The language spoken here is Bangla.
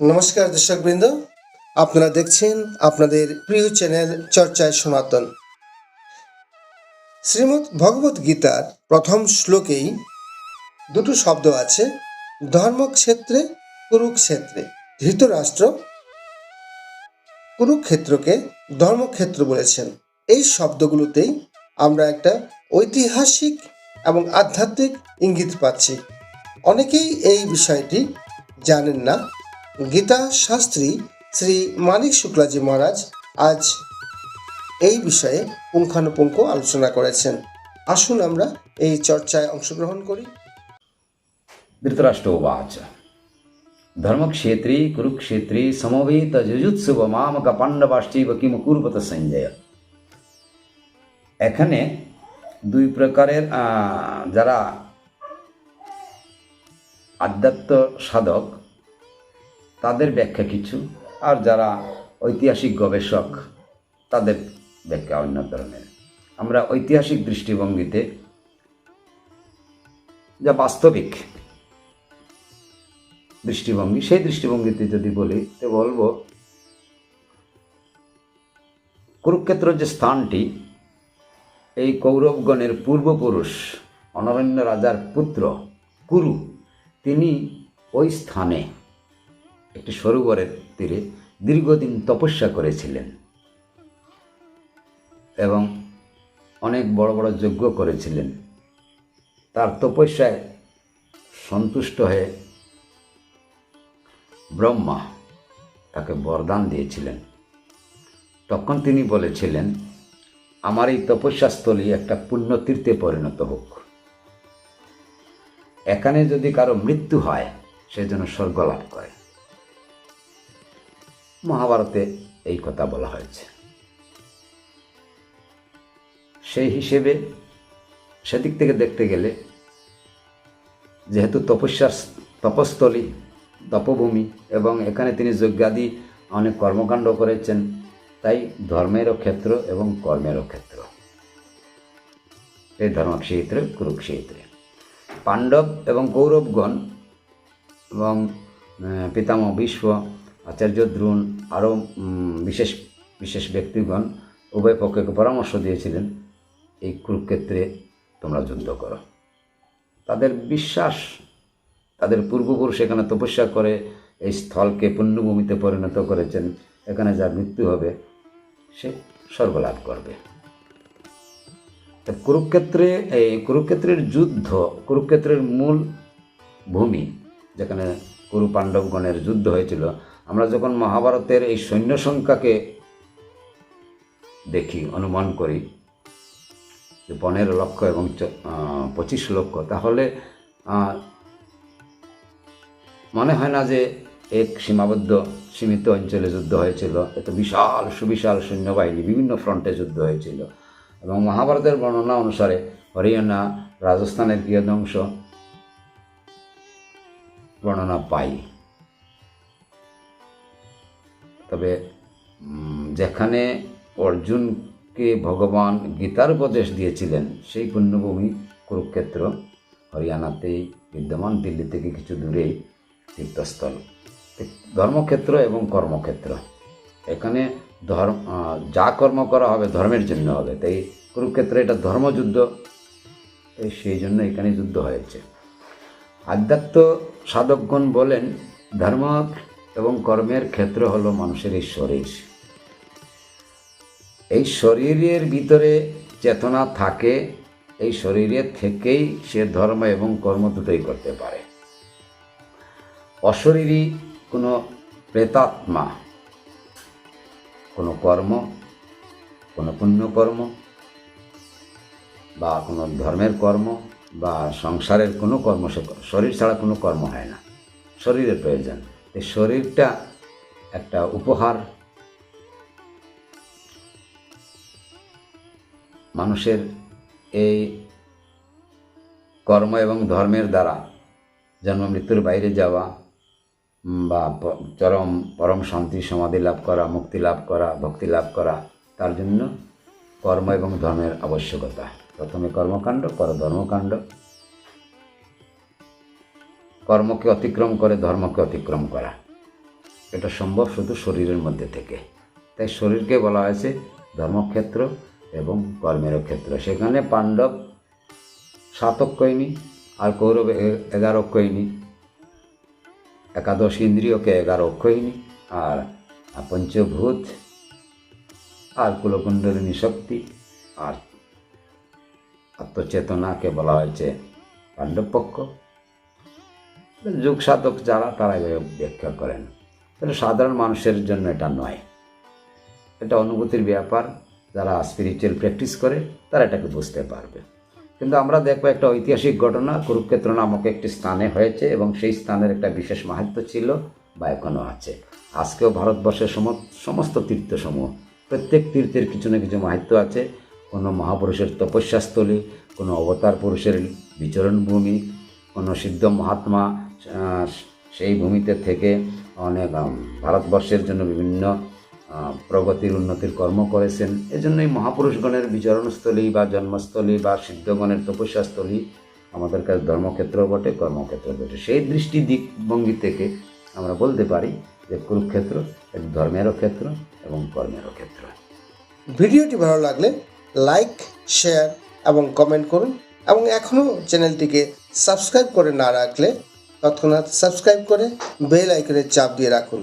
নমস্কার দর্শকবৃন্দ, আপনারা দেখছেন আপনাদের প্রিয় চ্যানেল চর্চায় সনাতন। শ্রীমদ্ ভগবত গীতার প্রথম শ্লোকেই দুটো শব্দ আছে, ধর্মক্ষেত্রে, কুরুক্ষেত্রে। ধৃতরাষ্ট্র কুরুক্ষেত্রকে ধর্মক্ষেত্র বলেছেন। এই শব্দগুলোতেই আমরা একটা ঐতিহাসিক এবং আধ্যাত্মিক ইঙ্গিত পাচ্ছি। অনেকেই এই বিষয়টি জানেন না। গীতা শাস্ত্রী শ্রী মানিক শুক্লাজি মহারাজ আজ এই বিষয়ে পুঙ্খানুপুঙ্খ আলোচনা করেছেন। আসুন আমরা এই চর্চায় অংশগ্রহণ করি। ধৃতরাষ্ট্রোवाच ধর্মক্ষেত্রে, কুরুক্ষেত্রে, সমবেত, যুজুৎসব, মামক, পাণ্ডবাশ্চৈব, কিম কুর্বত সঞ্জয়। এখানে দুই প্রকারের যারা আধ্যাত্ম সাধক তাদের ব্যাখ্যা কিছু। আর যারা ঐতিহাসিক গবেষক, তাদের ব্যাখ্যা অন্য ধরনের। আমরা ঐতিহাসিক দৃষ্টিভঙ্গিতে যা বাস্তবিক দৃষ্টিভঙ্গি, সেই দৃষ্টিভঙ্গিতে যদি বলি, তো বলব, কুরুক্ষেত্র যে স্থানটি, এই কৌরবগণের পূর্বপুরুষ, অনরণ্য রাজার পুত্র কুরু, তিনি ওই স্থানে একটি সরোবরের তীরে দীর্ঘদিন তপস্যা করেছিলেন এবং অনেক বড় বড় যজ্ঞ করেছিলেন। তার তপস্যায় সন্তুষ্ট হয়ে ব্রহ্মা তাকে বরদান দিয়েছিলেন। তখন তিনি বলেছিলেন, আমার এই তপস্যাস্থলী একটা পুণ্যতীর্থে পরিণত হোক। এখানে যদি কারও মৃত্যু হয়, সে যেন স্বর্গ লাভ করে। মহাভারতে এই কথা বলা হয়েছে। সেই হিসেবে সেদিক থেকে দেখতে গেলে, যেহেতু তপস্যার তপস্থলী, তপভূমি এবং এখানে তিনি যজ্ঞাদি অনেক কর্মকাণ্ড করেছেন, তাই ধর্মেরও ক্ষেত্র এবং কর্মেরও ক্ষেত্র। এই ধর্মক্ষেত্রে, কুরুক্ষেত্রে। পাণ্ডব এবং কৌরবগণ এবং পিতামহ ভীষ্ম আচার্য দ্রোণ আরও বিশেষ বিশেষ ব্যক্তিগণ উভয় পক্ষকে পরামর্শ দিয়েছিলেন, এই কুরুক্ষেত্রে তোমরা যুদ্ধ করো। তাদের বিশ্বাস, তাদের পূর্বপুরুষ এখানে তপস্যা করে, এই স্থলকে পুণ্যভূমিতে পরিণত করেছেন, এখানে যার মৃত্যু হবে, সে সর্বলাভ করবে। কুরুক্ষেত্রে, এই কুরুক্ষেত্রের যুদ্ধ, কুরুক্ষেত্রের মূল ভূমি, যেখানে কুরু পাণ্ডবগণের যুদ্ধ হয়েছিল আমরা যখন মহাভারতের এই সৈন্য সংখ্যাকে দেখি, অনুমান করি, যে পনেরো লক্ষ এবং পঁচিশ লক্ষ, তাহলে মনে হয় না যে এক সীমাবদ্ধ, সীমিত অঞ্চলে যুদ্ধ হয়েছিল। এত বিশাল, সুবিশাল সৈন্যবাহিনী, বিভিন্ন ফ্রন্টে যুদ্ধ হয়েছিল। এবং মহাভারতের বর্ণনা অনুসারে হরিয়ানা রাজস্থানের কিয়দংশ বর্ণনা পাই তবে যেখানে অর্জুনকে ভগবান গীতার উপদেশ দিয়েছিলেন, সেই পুণ্যভূমি কুরুক্ষেত্র হরিয়ানাতেই বিদ্যমান দিল্লি থেকে কিছু দূরেই তীর্থস্থল। ধর্মক্ষেত্র এবং কর্মক্ষেত্র। এখানে ধর্ম যা কর্ম করা হবে ধর্মের জন্য হবে। তাই কুরুক্ষেত্রে এটা ধর্মযুদ্ধ। সেই জন্য এখানে যুদ্ধ হয়েছে। আধ্যাত্ম সাধকগণ বলেন, ধর্ম এবং কর্মের ক্ষেত্র হলো মানুষের এই শরীর। এই শরীরের ভিতরে চেতনা থাকে, এই শরীরের থেকেই সে ধর্ম এবং কর্ম দুটোই করতে পারে। অশরীরী কোনো প্রেতাত্মা, কোনো কর্ম, কোনো পুণ্যকর্ম বা কোনো ধর্মের কর্ম বা সংসারের কোনো কর্ম, শরীর ছাড়া কোনো কর্ম হয় না। শরীরের প্রয়োজন। শরীরটা একটা উপহার। মানুষের এই কর্ম এবং ধর্মের দ্বারা জন্ম, মৃত্যুর বাইরে যাওয়া বা চরম পরম শান্তি, সমাধি লাভ করা, মুক্তি লাভ করা, ভক্তি লাভ করা, তার জন্য কর্ম এবং ধর্মের আবশ্যকতা। প্রথমে কর্মকাণ্ড, পর ধর্মকাণ্ড। কর্মকে অতিক্রম করে, ধর্মকে অতিক্রম করা। এটা সম্ভব শুধু শরীরের মধ্যে থেকে। তাই শরীরকে বলা হয়েছে ধর্মক্ষেত্র এবং কর্মের ক্ষেত্র। সেখানে পাণ্ডব সাতক্ষয়নি আর কৌরব এগারো অক্ষয়নি একাদশ ইন্দ্রিয়কে এগারো অক্ষয়নি আর পঞ্চভূত আর কুলকুণ্ডলিনী শক্তি আর আত্মচেতনাকে বলা হয়েছে পাণ্ডবপক্ষ। যুগ সাধক যারা, তারা ব্যাখ্যা করেন। তাহলে সাধারণ মানুষের জন্য এটা নয়। এটা অনুভূতির ব্যাপার, যারা স্পিরিচুয়াল প্র্যাকটিস করে, তারা এটাকে বুঝতে পারবে। কিন্তু আমরা দেখব একটা ঐতিহাসিক ঘটনা, কুরুক্ষেত্র নামক একটি স্থানে হয়েছে এবং সেই স্থানের একটা বিশেষ মাহাত্ম ছিল বা এখনও আছে। আজকেও ভারতবর্ষের সম- সমস্ত তীর্থসমূহ, প্রত্যেক তীর্থের কিছু না কিছু মাহাত্ম্য আছে। কোনো মহাপুরুষের তপস্যাস্থলী, কোনো অবতার পুরুষের বিচরণ ভূমি কোনো সিদ্ধ মহাত্মা সেই ভূমিতে থেকে অনেক ভারতবর্ষের জন্য বিভিন্ন প্রগতির উন্নতির কর্ম করেছেন। এজন্যই মহাপুরুষগণের বিচরণস্থলী বা জন্মস্থলী বা সিদ্ধগণের তপস্যাস্থলী আমাদের কাছে ধর্মক্ষেত্র বটে, কর্মক্ষেত্র বটে। সেই দৃষ্টি দিকভঙ্গি থেকে আমরা বলতে পারি যে কুরুক্ষেত্র এক ধর্মেরও ক্ষেত্র এবং কর্মেরও ক্ষেত্র। ভিডিওটি ভালো লাগলে লাইক, শেয়ার এবং কমেন্ট করুন এবং এখনও চ্যানেলটিকে সাবস্ক্রাইব করে না রাখলে তৎক্ষণাৎ সাবস্ক্রাইব করে বেল আইকনের চাপ দিয়ে রাখুন।